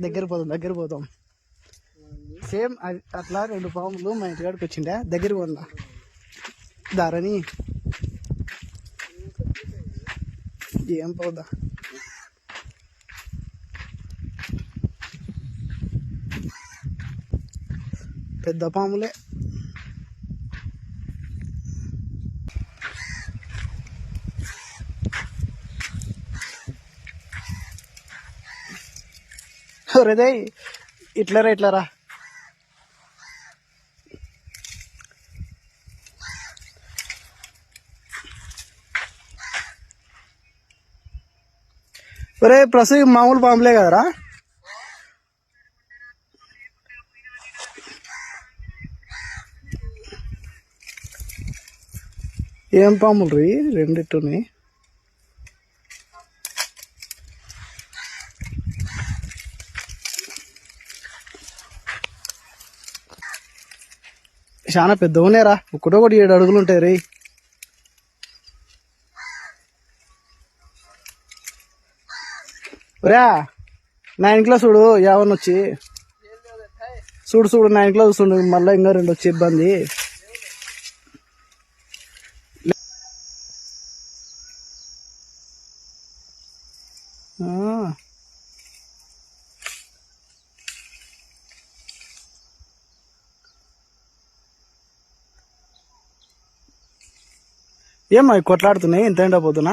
దగ్గర పోదాం దగ్గర పోదాం. సేమ్ అట్లా రెండు పాములు మా ఇంటికాడికి వచ్చిండే దగ్గర పోదా. దారని. ఏం పోదా? పెద్ద పాములే. ఒరేదే ఇట్లరా ఇట్లరా. ఒరే ప్రస్తుతం మామూలు పాములే కదరా. ఏం పాములు రీ? రెండిట్టుని చాలా పెద్దవునేరా ఒకటో ఒకటి ఏడు అడుగులు ఉంటాయి రే. రా నా ఇంట్లో చూడు యావన్ వచ్చి? చూడు చూడు నా ఇంట్లో చూస్తుండు మళ్ళీ ఇంకా రెండు వచ్చి ఇబ్బంది. ఆ. ఏమ్మా కొట్లాడుతున్నాయి? ఎంత ఎండ పోతున్నా?